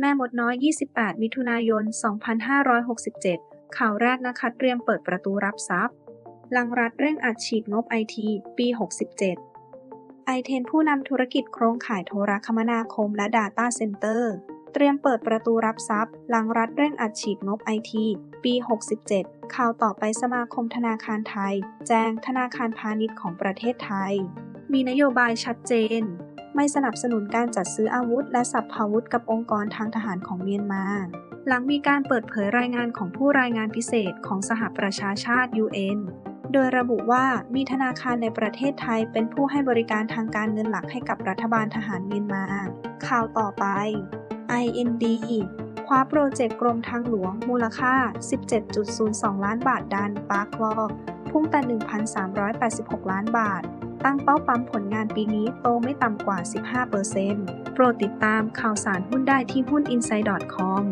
แม่มดน้อย 28 มิถุนายน 2567 ข่าวแรกนะคะเตรียมเปิดประตูรับทรัพย์ ลังรัฐเร่งอัดฉีดงบไอทีปี 67 ไอเทนผู้นำธุรกิจโครงข่ายโทรคมนาคมและ Data Center เตรียมเปิดประตูรับทรัพย์ หลังรัฐเร่งอัดฉีดงบไอทีปี 67 ข่าวต่อไปสมาคมธนาคารไทย แจ้งธนาคารพาณิชย์ของประเทศไทย มีนโยบายชัดเจน ไม่สนับสนุนการจัดซื้ออาวุธ และสัพพาวุธกับองค์กรทางทหารของเมียนมา หลังมีการเปิดเผยรายงานของผู้รายงานพิเศษของสหประชาชาติ UN โดยระบุว่ามีธนาคารในประเทศไทยเป็นผู้ให้บริการทางการเงินหลักให้กับรัฐบาลทหารเมียนมา ข่าวต่อไป IND คว้าโปรเจกต์กรมทางหลวง มูลค่า 17.02 ล้านบาทดันปาร์คลอกพุ่งแต่ 1,386 ล้านบาท ตั้งเป้าปั๊มผลงานปีนี้โตไม่ต่ำกว่า 15%โปรดติดตามข่าวสารหุ้นได้ที่หุ้น insight.com